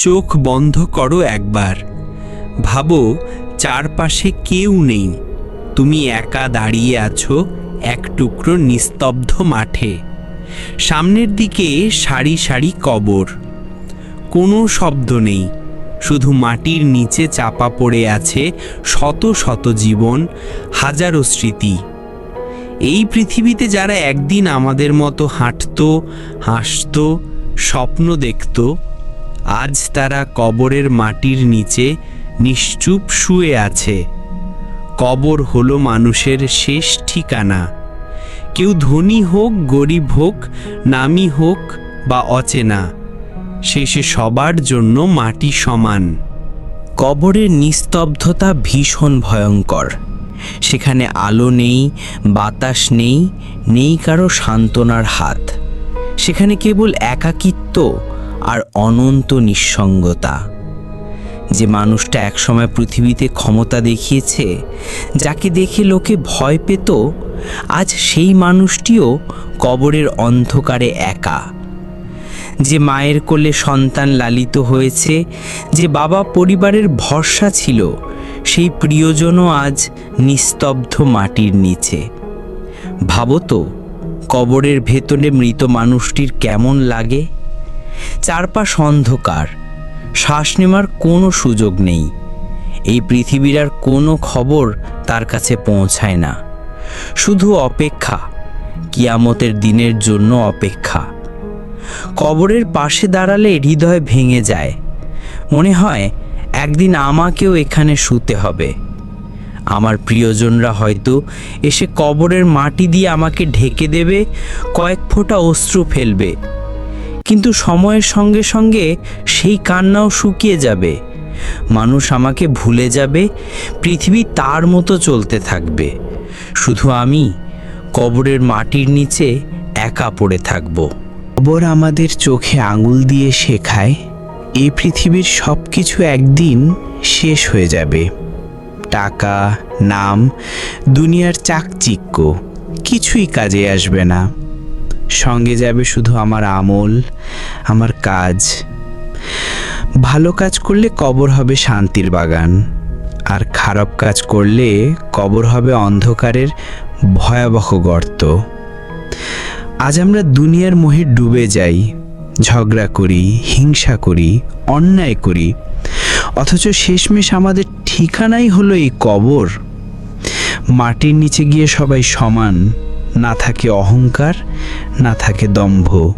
চোখ বন্ধ করো একবার। ভাবো, চারপাশে কেউ নেই। তুমি একা দাঁড়িয়ে আছো এক টুকরো নিস্তব্ধ মাঠে। সামনের দিকে সারি সারি কবর। কোনো শব্দ নেই। শুধু মাটির নিচে চাপা পড়ে আছে শত শত জীবন, হাজারো স্মৃতি। এই পৃথিবীতে যারা একদিন আমাদের মতো হাঁটতো, হাসতো, স্বপ্ন দেখত আজ তারা কবরের মাটির নিচে নিশ্চুপ শুয়ে আছে। কবর হলো মানুষের শেষ ঠিকানা। কেউ ধনী হোক, গরিব হোক, নামি হোক বা অচেনা, শেষে সবার জন্য মাটি সমান। কবরের নিস্তব্ধতা ভীষণ ভয়ঙ্কর। সেখানে আলো নেই, বাতাস নেই নেই কারও সান্ত্বনার হাত। সেখানে কেবল একাকিত্ব আর অনন্ত নিঃসঙ্গতা। যে মানুষটা একসময় পৃথিবীতে ক্ষমতা দেখিয়েছে, যাকে দেখে লোকে ভয় পেত, আজ সেই মানুষটিও কবরের অন্ধকারে একা। যে মায়ের কোলে সন্তান লালিত হয়েছে, যে বাবা পরিবারের ভরসা ছিল, সেই প্রিয়জনও আজ নিস্তব্ধ মাটির নিচে। ভাবো তো, কবরের ভেতরে মৃত মানুষটির কেমন লাগে? চারপাশ অন্ধকার। শ্বাস নেওয়ার কোনো সুযোগ নেই। এই পৃথিবীর আর কোনো খবর তার কাছে পৌঁছায় না। শুধু অপেক্ষা, কিয়ামতের দিনের জন্য অপেক্ষা। কবরের পাশে দাঁড়ালে হৃদয় ভেঙে যায়। মনে হয়, একদিন আমাকেও এখানে শুতে হবে। আমার প্রিয়জনরা হয়তো এসে কবরের মাটি দিয়ে আমাকে ঢেকে দেবে, কয়েক ফোঁটা অশ্রু ফেলবে। কিন্তু সময়ের সঙ্গে সঙ্গে সেই কান্নাও শুকিয়ে যাবে। মানুষ আমাকে ভুলে যাবে, পৃথিবী তার মতো চলতে থাকবে। শুধু আমি কবরের মাটির নিচে একা পড়ে থাকব। কবর আমাদের চোখে আঙুল দিয়ে শেখায় এই পৃথিবীর সব কিছু একদিন শেষ হয়ে যাবে। টাকা, নাম, দুনিয়ার চাকচিক্য, কিছুই কাজে আসবে না। সঙ্গে যাবে শুধু আমার আমল, আমার কাজ। ভালো কাজ করলে কবর হবে শান্তির বাগান, আর খারাপ কাজ করলে কবর হবে অন্ধকারের ভয়াবহ গর্ত। আজ আমরা দুনিয়ার মোহে ডুবে যাই, ঝগড়া করি, হিংসা করি, অন্যায় করি, অথচ শেষমেশ আমাদের ঠিকানাই হলো এই কবর। মাটির নিচে গিয়ে সবাই সমান, না থাকে অহংকার না থাকে দম্ভ।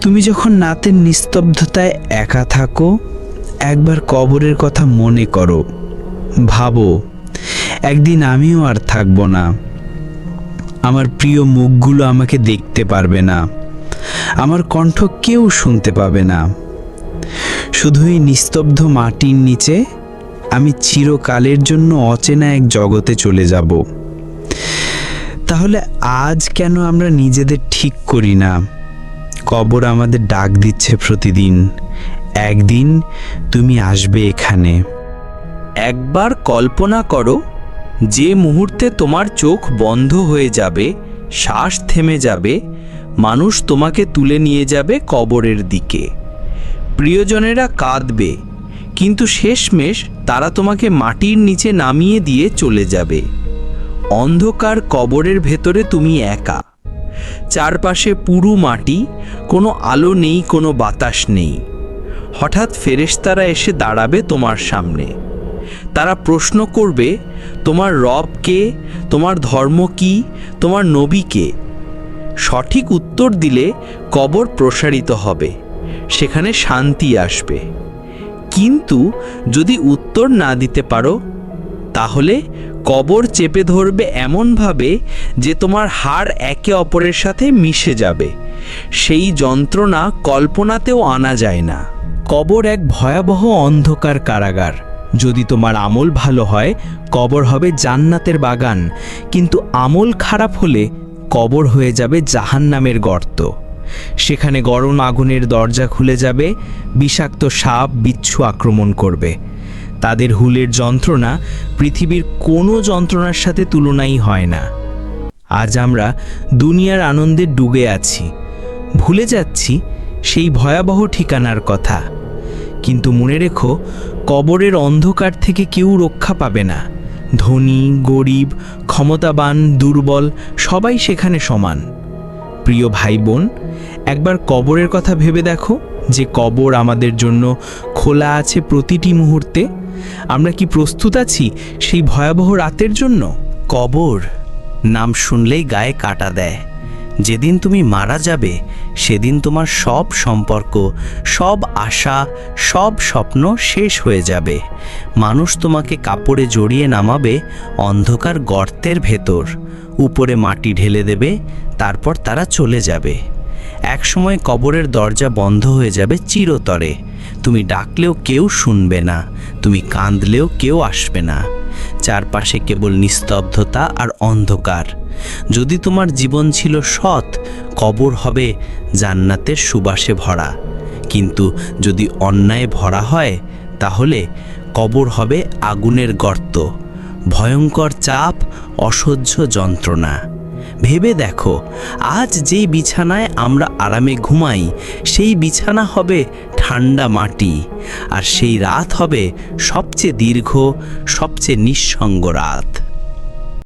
তুমি যখন নাতের নিস্তব্ধতায় একা থাকো, একবার কবরের কথা মনে করো। ভাবো, একদিন আমিও আর থাকব না। আমার প্রিয় মুখগুলো আমাকে দেখতে পারবে না। আমার কণ্ঠ কেউ শুনতে পাবে না। শুধু এই নিস্তব্ধ মাটির নিচে আমি চিরকালের জন্য অচেনা এক জগতে চলে যাব। তাহলে আজ কেন আমরা নিজেদের ঠিক করি না? কবর আমাদের ডাক দিচ্ছে প্রতিদিন। একদিন তুমি আসবে এখানে। একবার কল্পনা করো, যে মুহূর্তে তোমার চোখ বন্ধ হয়ে যাবে, শ্বাস থেমে যাবে, মানুষ তোমাকে তুলে নিয়ে যাবে কবরের দিকে। প্রিয়জনেরা কাঁদবে, কিন্তু শেষমেশ তারা তোমাকে মাটির নিচে নামিয়ে দিয়ে চলে যাবে। অন্ধকার কবরের ভেতরে তুমি একা। চারপাশে পুরু মাটি, কোনো আলো নেই, কোনো বাতাস নেই। হঠাৎ ফেরেশতারা এসে দাঁড়াবে তোমার সামনে। তারা প্রশ্ন করবে, তোমার রব কে? তোমার ধর্ম কি? তোমার নবী কে? সঠিক উত্তর দিলে কবর প্রসারিত হবে, সেখানে শান্তি আসবে। কিন্তু যদি উত্তর না দিতে পারো, তাহলে কবর চেপে ধরবে এমনভাবে যে তোমার হাড় একে অপরের সাথে মিশে যাবে। সেই যন্ত্রণা কল্পনাতেও আনা যায় না। কবর এক ভয়াবহ অন্ধকার কারাগার। যদি তোমার আমল ভালো হয়, কবর হবে জান্নাতের বাগান। কিন্তু আমল খারাপ হলে কবর হয়ে যাবে জাহান্নামের গর্ত। সেখানে গরম আগুনের দরজা খুলে যাবে, বিষাক্ত সাপ বিচ্ছু আক্রমণ করবে। তাদের হুলের যন্ত্রণা পৃথিবীর কোনো যন্ত্রণার সাথে তুলনাই হয় না। আজ আমরা দুনিয়ার আনন্দে ডুবে আছি। ভুলে যাচ্ছি সেই ভয়াবহ ঠিকানার কথা। কিন্তু মনে রেখো, কবরের অন্ধকার থেকে কেউ রক্ষা পাবে না। ধনী, গরিব, ক্ষমতাবান, দুর্বল, সবাই সেখানে সমান। প্রিয় ভাই বোন একবার কবরের কথা ভেবে দেখো যে কবর আমাদের জন্য খোলা আছে প্রতিটি মুহূর্তে। আমরা কি প্রস্তুত আছি সেই ভয়াবহ রাতের জন্য? কবর। নাম শুনলেই গায়ে কাটা দেয়। যেদিন তুমি মারা যাবে, সেদিন তোমার সব সম্পর্ক, সব আশা, সব স্বপ্ন শেষ হয়ে যাবে। মানুষ তোমাকে কাপড়ে জড়িয়ে নামাবে অন্ধকার গর্তের ভেতর। উপরে মাটি ঢেলে দেবে, তারপর তারা চলে যাবে। একসময় কবরের দরজা বন্ধ হয়ে যাবে চিরতরে। তুমি ডাকলেও কেউ শুনবে না। তুমি কাঁদলেও কেউ আসবে না। চারপাশে কেবল নিস্তব্ধতা আর অন্ধকার। যদি তোমার জীবন ছিল সৎ, কবর হবে জান্নাতের সুবাসে ভরা। কিন্তু যদি অন্যায় ভরা হয়, তাহলে কবর হবে আগুনের গর্ত। ভয়ঙ্কর চাপ, অসহ্য যন্ত্রণা। ভেবে দেখো, আজ যেই বিছানায় আমরা আরামে ঘুমাই, সেই বিছানা হবে ঠান্ডা মাটি আর সেই রাত হবে সবচেয়ে দীর্ঘ সবচেয়ে নিঃসঙ্গ রাত।